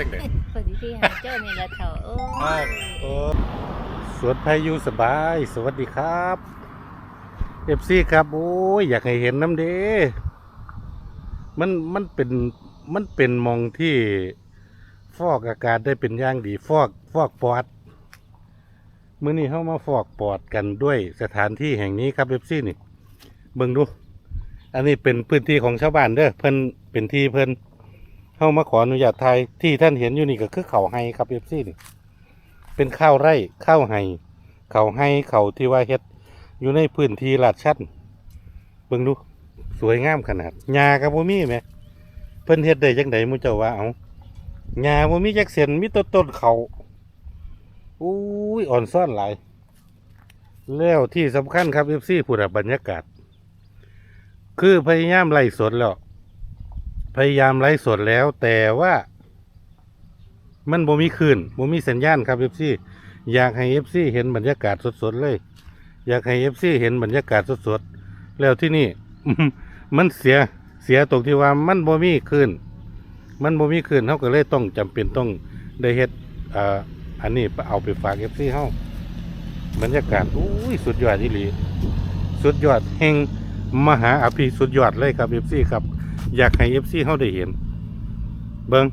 จังได๋พอดีที่หาเจ้านี่ละเถาโอ้อ้าวยโอ้สวนไทยอยู่สบาย สวัสดีครับเอฟซีครับ โอ้ย อยากให้เห็นน้ำเด้มันมันเป็นมันเป็นหมองที่ฟอกอากาศได้เป็นอย่างดีฟอกฟอกปอดมื้อนี้เข้ามาฟอกปอดกันด้วยสถานที่แห่งนี้ครับเอฟซีนี่เบิ่งดู อันนี้เป็นพื้นที่ของชาวบ้านเด้อเพิ่นเป็นที่เพิ่น เข้ามาขออนุญาตไทยที่ท่านเห็นอยู่นี่ก็คือเขาไฮครับเอฟซีนี่เป็นข้าวไร่ข้าวไห้เขาให้เขาที่ว่าเฮ็ดอยู่ในพื้นที่ลาดชันเบิ่งดูสวยงามขนาดหญ้ากับบ่มีแหมเพิ่นเฮ็ดได้จังได๋มูเจ้าว่าเอาหญ้าบ่มีจักเส้นมีต้นต้นเขาอุ้ยอ่อนซ่อนหลายแล้วที่สำคัญครับ FC ผู้ดับบรรยากาศ คือพยายามไล่สดแล้ว พยายามไล่สดแล้วแต่ว่า มันบ่มีคืนบ่มีสัญญาณครับ FC อยากให้ FC เห็นบรรยากาศสดๆเลย อยากให้ FC เห็นบรรยากาศสดๆแล้วที่นี่ มันเสียเสียตรงที่ว่ามันบ่มีคืนมันบ่มีคืนเฮาก็เลยต้องจำเป็นต้องได้เฮ็ดอ่าอันนี้เอาไปฝาก FC เฮาบรรยากาศอุ้ยสุดยอดอีหลี สุดยอดแห่งมหาอภิสุดยอดเลยครับ FC ครับ อยากให้ FC เฮาได้เห็น เบิง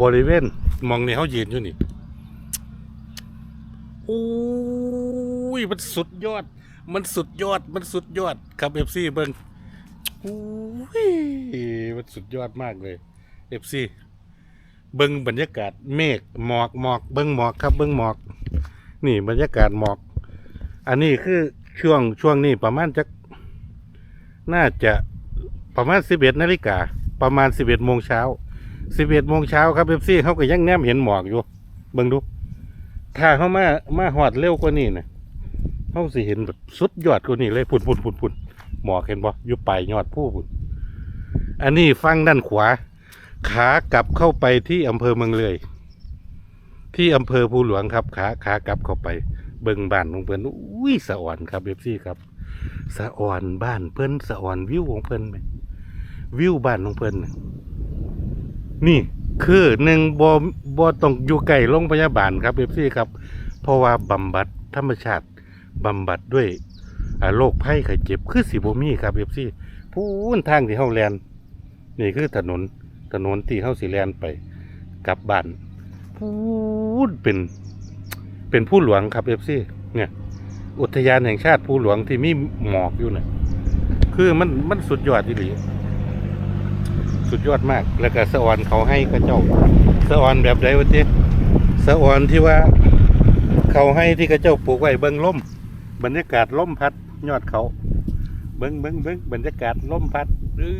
บริเวณมองนี่เขายืนอยู่นี่โอ้ยมันสุดยอด มันสุดยอด มันสุดยอดครับเอฟซีเบิ้งโอ้ยมันสุดยอดมากเลยเอฟซีเบิ้งบรรยากาศเมฆหมอกหมอก เบิ้งหมอกครับเบิ้งหมอก นี่บรรยากาศหมอก อันนี้คือช่วงช่วงนี้ประมาณจักน่าจะ ประมาณสิบเอ็ดนาฬิกาประมาณสิบเอ็ดโมงเช้าสิบเอ็ดโมงเช้าครับเอฟซีเขาก็ยังแนมเห็นหมอกอยู่เบิ่งดู ถ้าเขามามาหอดเร็วกว่านี้นะเขาสิเห็นแบบสุดยอดกว่านี้เลยพุ่นพุ่นพุ่นพุ่นหมอกเห็นบ่อยู่ปลายยอดผู้พุ่นอันนี้ฟังด้านขวา ขากลับเข้าไปที่อำเภอเมืองเลย ที่อำเภอภูหลวงครับขาขากลับเข้าไป เบิ่งบ้านของเพิ่นอุ้ยสะอ่อนครับเอฟซีครับสะอ่อนบ้านเพิ่นสะอ่อนวิวของเพิ่นไหม วิวบ้านของเพิ่นน่ะนี่คือหนึ่งบอบอต้องอยู่ใกล้โรงพยาบาลครับเอฟซีครับ เพราะว่าบำบัดธรรมชาติบำบัดด้วยโรคภัยไข้เจ็บคือสีบมีครับเอฟซีพูนทางที่เฮาแลนนี่คือถนนถนนที่เฮาสิแลนไปกลับบ้านพูนเป็นเป็นผู้หลวงครับเอฟซีเนี่ย อุทยานแห่งชาติผู้หลวงที่มีหมอกอยู่น่ะคือมันมันสุดยอดที่หลี สุดยอดมาก แล้วก็สะออนเขาให้กระเจ้าสะออนแบบใดวะเจ๊สะออนที่ว่า เขาให้ที่กระเจ้าปลูกไว้เบิ้งล่มบรรยากาศล่มพัดยอดเขา เบิ้งเบิ้งเบิ้งบรรยากาศล่มพัดเอ้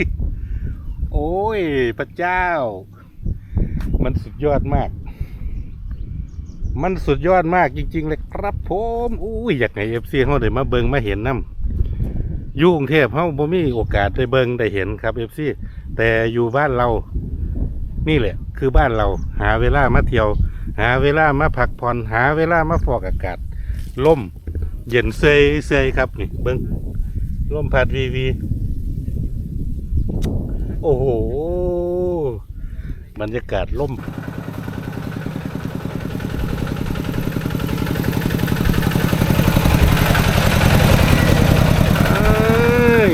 ยโอ้ยพระเจ้า มันสุดยอดมาก มันสุดยอดมากจริง ๆ เลยครับผมอุ้ยอยากให้เอฟซีเขาได้มาเบิ้งมาเห็นน้ำ อยู่กรุงเทพเฮาบ่มีโอกาสได้เบิ่งได้เห็นครับ FC แต่อยู่บ้านเรา นี่แหละ คือบ้านเรา หาเวลามาเที่ยว หาเวลามาพักผ่อนหาเวลามาฟอกอากาศล่ม เย็นเซยเซยครับนี่เบิ่งล่มพัดวีวี โอ้โห บรรยากาศล่ม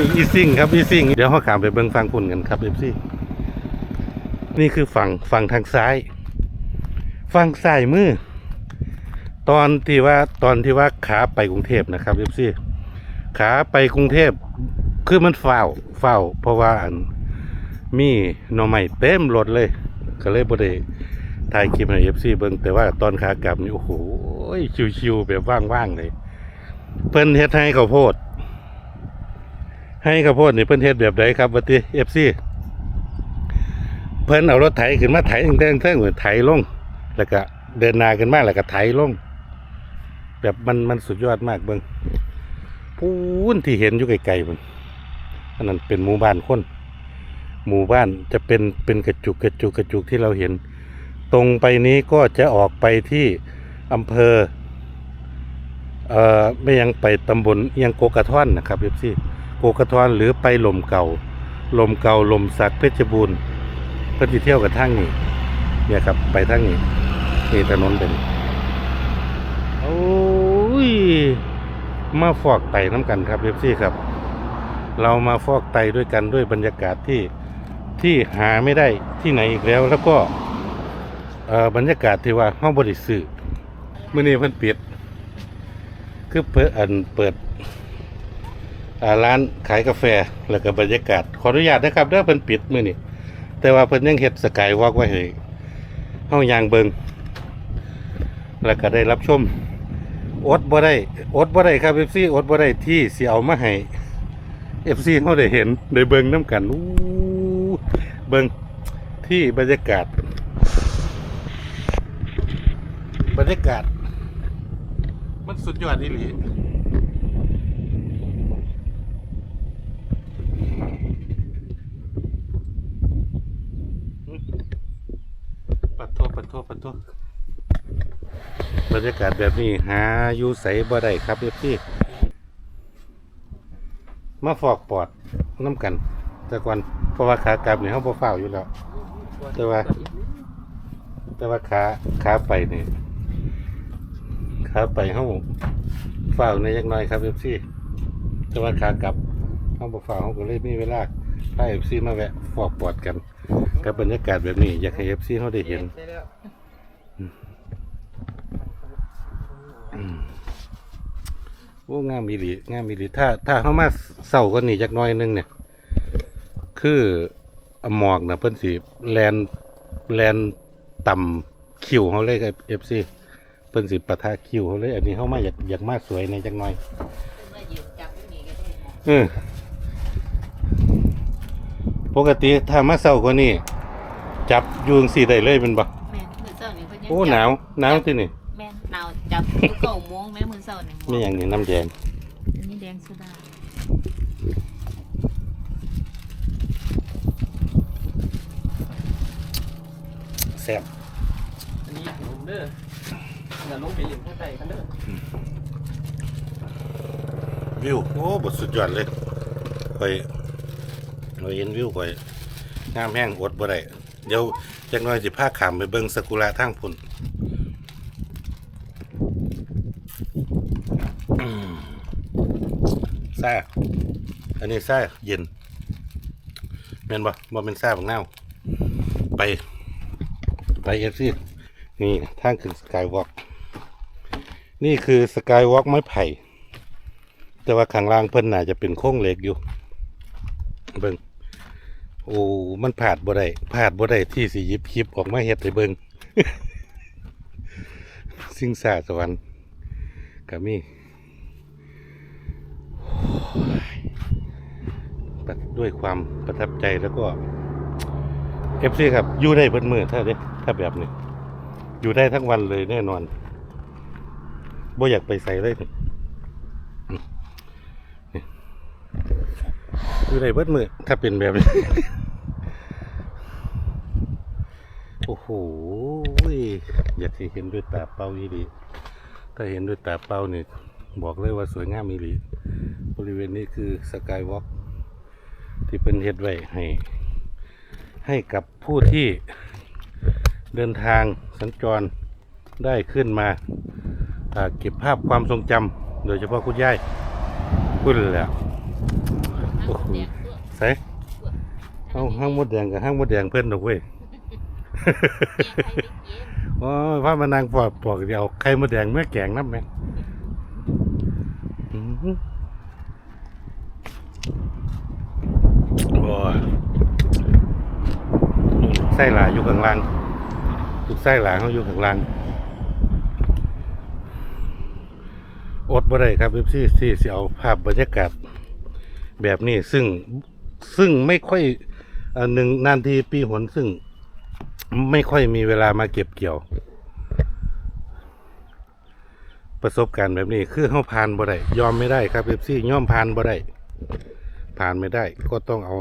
เอีซิ่งครับอีซิ่งเดี๋ยวเขาขามไปเบิ้งฟังคุณกันครับเอฟซีนี่คือฝั่งฝั่งทางซ้าย ฝั่งซ้ายมือ ตอนที่ว่าตอนที่ว่าขาไปกรุงเทพนะครับเอฟซีขาไปกรุงเทพคือมันเฝ้าเฝ้า เพราะว่าอันมีหน่อไม้เต็มรถเลย ก็เลยบ่ได้ถ่ายคลิปในเอฟซีเบิ้งแต่ว่าตอนขากลับนี่โอ้โหชิวๆแบบว่างๆเลย เพิ่นเฮ็ดให้ข้าโพด ให้ข้าวโพดนี่เพิ่นเฮ็ดแบบใดครับวัติเอฟซีเพิ่นเอารถไถขึ้นมาไถตั้งแต่เทิงเหมือนไถลง แล้วก็เดินนาขึ้นมาแล้วก็ไถลง แบบมันมันสุดยอดมากเบิ่งพูนที่เห็นอยู่ไกลๆมันอันนั้นเป็นหมู่บ้านคนหมู่บ้านจะเป็นเป็นกระจุกกระจุกกระจุกที่เราเห็น ตรงไปนี้ก็จะออกไปที่อำเภอเอ่อไม่ยังไปตำบลเอียงโกกระท่อนนะครับเอฟซี โกกระทอนหรือไปลมเก่า ลมเก่าลมสักเพชรบูรณ์พิ่นสิเที่ยวกับทางนี้เนี่ยครับไปทางนี้นี่ถนนเป็นโอ้ยมาฟอกไตน้ำกันครับเอฟซี่ครับ เรามาฟอกไตด้วยกันด้วยบรรยากาศที่ที่หาไม่ได้ที่ไหนอีกแล้ว แล้วก็เอ่อบรรยากาศที่ว่าห้องบริสุทธิ์มื่อนี้เพิ่นปิด คือเปิดอันเปิด ร้านขายกาแฟแล้วก็บรรยากาศ ขออนุญาตนะครับเด้อเพิ่นปิดมื้อนี้แต่ว่าเพิ่นยังเฮ็ดสกายวอล์กไว้ให้เฮายางเบิงแล้วก็ได้รับชมอดบ่ได้อดบ่ได้ครับ FC อดบ่ได้ที่สิเอามาให้ FC เฮาได้เห็นได้เบิงนํกันอู้เบิงที่บรรยากาศ บรรยากาศ มันสุดยอดอีหลีปัดโทษ ปัดโทษปัดโทษบรรยากาศแบบนี้หาอยู่ใสบ่ได้ครับเอฟซีมาฟอกปอดน้ำกัน แต่ก่อนเพราะว่าขากลับเนี่ยเขาบ่เฝ้าอยู่แล้ว แต่ว่า แต่ว่าขาขาไปนี่ขาไปเขาฝ้าในยังน้อยครับเอฟซีแต่ว่าขากลับเขาบอกฝ้าเขาก็เลยมีเวลาพาเอฟซีมาแวะฟอกปอดกันกับบรรยากาศแบบนี้ อยากให้เอฟซีเขาได้เห็นอืมโอ้งามมีหลีงามมีหลีถ้าถ้าเขามาเศร้าก็นี่จักหน้อยหนึงเนี่ย คือหมอกนะเพิ่นสิแลนแลนต่ำคิวเขาเลยกับเอฟซีเพิ่นสิปะทะคิวเขาเลย อันนี้เขามาอยากอยากมาสวยในจังหน่อยมายืนจับอยู่นี่ก็ได้นะเออปกติถ้ามาเศร้ากว่านี้จับอยูจั่งสี่ได้เลยเป็นบ่แม่นมื้อเช้านี่เพิ่นยังโอ้หนาวหนาวที่นี่แม่นหนาวจับอยู่เก้าโมงแม่ มื้อเช้านี่ไม่อย่างนี้น้ำแดงอันนี้แดงโซดาแซ่บอันนี้ผมเด้ออย่าลงไปอยู่ข้างใต้กันเด้อวิวโอ้บทสุดยอดเลยคอยเราเห็นวิวคอยงามแห้งอดบ่ได้เดี๋ยวจักหน่อยสิพาขามไปเบิ่งซากุระทางพุ่นอืม ซ่อันนี้แซ่เย็นแมนบ่บ่เป็นซ่าบักนาไป ไปเอฟซีนี่ทางขึ้นสกายวอล์กนี่คือสกายวอล์กไม้ไผ่ แต่ว่าข้างล่างเพิ่นน่าจะเป็นโค้งเหล็กอยู่ เบิ่งโอ้ มันผาดบ่ได้ผาดบ่ได้ที่สิยิบคลิปออกมาเฮ็ดให้เบิ่งสิ่งสาสวรรค์ก็มีโอ้ยปั ด้วยความประทับใจแล้วก็เอฟซีครับอยู่ได้เพิ่นมือถ้าเด้ถ้าแบบนี้อยู่ได้ทั้งวันเลยแน่นอนบ่อยากไปใส่เลยนี่อยู่ในเบิดมือถ้าเป็นแบบนี้โอ้โหอยากเห็นด้วยตาเปล่าอีหลีถ้าเห็นด้วยตาเปล่านี่บอกเลยว่าสวยงามอีหลีบริเวณนี้คือสกายวอล์ก ที่เป็นเฮ็ดไว้ให้ ให้กับผู้ที่เดินทางสัญจรได้ขึ้นมาเก็บภาพความทรงจำโดยเฉพาะคุณยายพูดเลยแหละโอ้โหใส่ห้างห้างมดแดงกับห้างมดแดงเพื่อนดอกเว้ยโอ้ยว่ามานั่งปอกปอกเดียวไข่มดแดงเมื่อแกงน้ำแม่งอื้อหือโอ้ยลูกไส้หลาอยู่ข้างล่างลูกไส้หลาเขาอยู่ข้างล่างอดบ่ได้ครับพี่ที่ที่สิเอาภาพบรรยากาศแบบนี้ซึ่งซึ่งไม่ค่อยอหนึ่งนานทีปีหนซึ่งไม่ค่อยมีเวลามาเก็บเกี่ยว ประสบการณ์แบบนี้คือเขาผ่านบ่ได้ยอมไม่ได้ครับเอฟซียอมผ่านบ่ได้ผ่านไม่ได้ก็ต้องเอา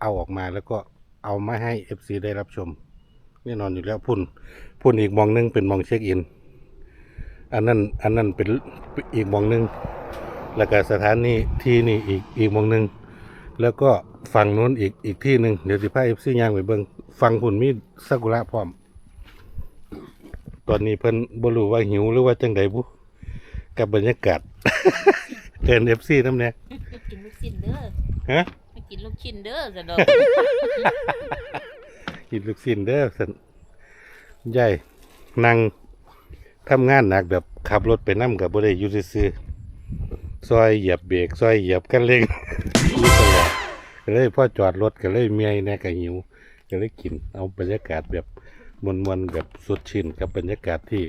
เอาออกมาแล้วก็ เอามาให้เอฟซีได้รับชมแน่นอนอยู่แล้วพุ่นพุ่นอีกมองหนึงเป็นมองเช็คอิน อันนั้นอันนั้นเป็นอีกมองหนึงแล้วก็สถานีที่นี่อีกอีกมองหนึงแล้วก็ฝั่งนู้นอีกอีกที่หนึ่งเดี๋ยวสิพาเอฟซีย่างไปเบิ่งฝั่งหุ่นมีซากุระพร้อม ตอนนี้เพิ่นบ่รู้ว่าหิวหรือว่าจังใดบุกับบรรยากาศ เดินเอฟซีน้ำเนี่ยกินลูกชิ้นเด้อฮะมากินลูกชิ้นเด้อสะดอกกินลูกชิ้นเด้อสันใหญ่นั่งทำงานหนักแบบขับรถไปนํกับบ่ได้อยู่ซื่อๆซอยเหยียบเบรกซอยเหยียบกันเร่งอยู่ตลอดก็เลยพอจอดรถก็เลยเมียแน่ก็หิวก็เลยกินเอาบรรยากาศแบบมวนๆแบบสดชื่นกับบรรยากาศที่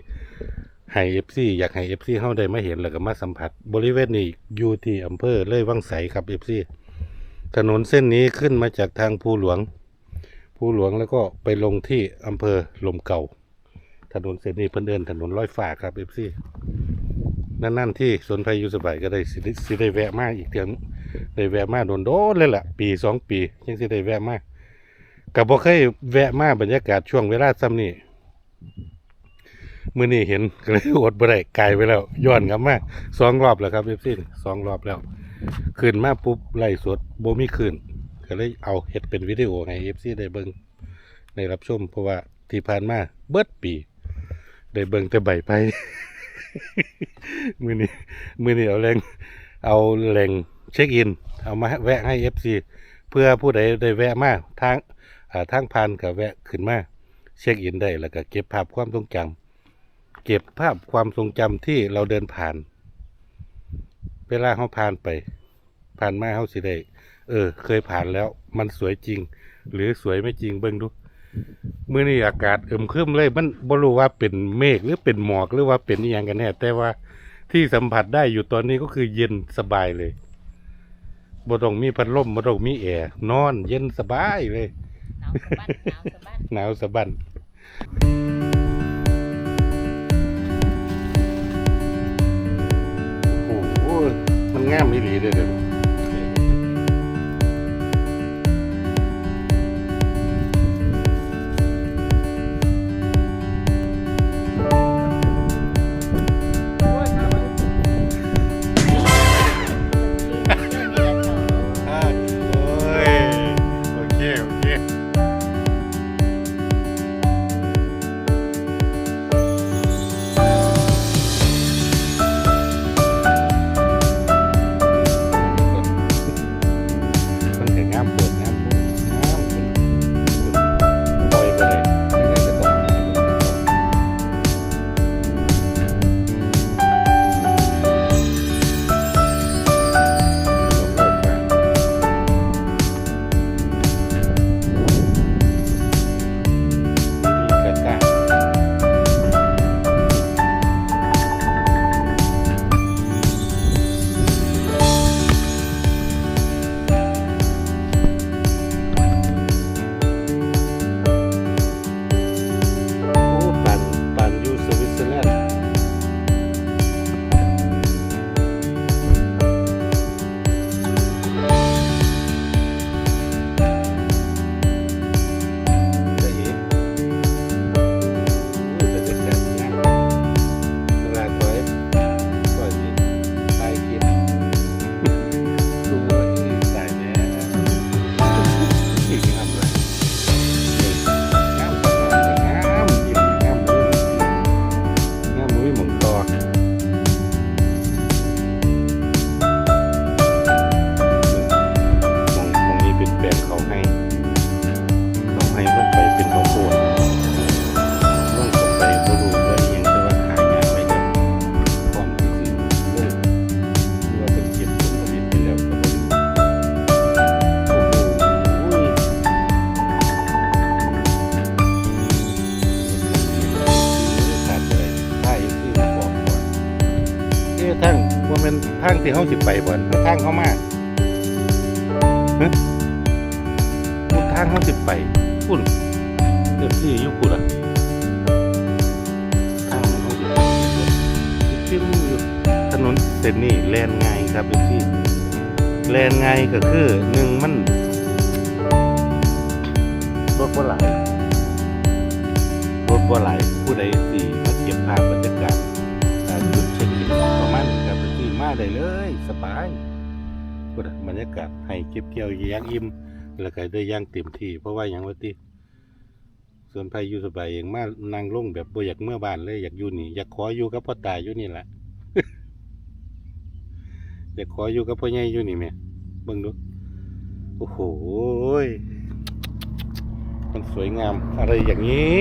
ให้ FC อยากให้ FC เฮาได้มาเห็นแล้วก็มาสัมผัส บริเวณนี้อยู่ที่อำเภอเลยวังไสครับ FC ถนนเส้นนี้ขึ้นมาจากทางภูหลวง ภูหลวงแล้วก็ไปลงที่อำเภอลมเก่า ถนนเส้นนี้เพิ่นเดินถนนร้อยฟ้าครับ FC นั่นๆที่สวนพอยุสบายก็ได้สิได้สิได้แวะมาอีกเดือนได้แวะมาโดนโดนเลยล่ะ ปีสองปียังสิได้แวะมากับบ่เคยแวะมาบรรยากาศช่วงเวลาซ้ำนี้ มื้อนี้เห็นก็เลยอดบ่ได้ไกลไปแล้ว ย้อนกลับมาสองรอบแล้วครับ FC สองรอบแล้วขึ้นมาปุ๊บไล่สดโบมีขึ้นก็เลยเอาเฮ็ดเป็นวิดีโอให้ FC ได้เบิ่งได้รับชมเพราะว่าที่ผ่านมาเบิดปี ได้เบิ่งแต่ใบไผ่มื้อนี้มื้อนี้เอาแรงเอาแหล่งเช็คอิน เอามาแวะให้ FC เพื่อผู้ใดได้แวะมาทางทางผ่านก็แวะขึ้นมาเช็คอินได้แล้วก็เก็บภาพความทรงจำ เก็บภาพความทรงจำที่เราเดินผ่าน เวลาเฮาผ่านไป ผ่านมาเฮาสิได้เออ เคยผ่านแล้ว มันสวยจริง หรือสวยไม่จริงเบิ่งดูมื้อนี้อากาศอึมครึมเลย มันบ่รู้ว่าเป็นเมฆหรือเป็นหมอกหรือว่าเป็นอีหยังกันแน่แต่ว่าที่สัมผัสได้อยู่ตอนนี้ก็คือเย็นสบายเลยบ่ต้องมีพัดลมบ่ต้องมีแอร์นอน เย็นสบายเลย หนาวสะบั้นหนาวสะบั้น งามอีหลีเลยเด้อ ทางที่เขาสิไปบ่อนทางเขามาฮะพูดทางเขาสิไปพูดเอฟซีอยู่พูดอะทางเขาสิไปจิ้มอยู่ถนนเส้นนี้แลนง่ายครับเอฟซีแลนง่ายก็คือหนึ่งมันรถบ่หลายรถบ่ไหลายผู้ใดสี่ ได้เลย สบายบรรยากาศให้เก็บเกี่ยวอยางอิ่มแล้วก็ได้ย่างเต็มที่ เพราะว่าอย่างว่าติส่วนไผอยู่สบายเองมานั่งลงแบบบ่อยากเมื่อบ้านเลยอยากอยู่นี่ อยากขออยู่กับพ่อตาอยู่นี่แหละอยากขออยู่กับพ่อใหญ่อยู่นี่แหม่เบิ่งดูโอ้โหมันสวยงามอะไรอย่างนี้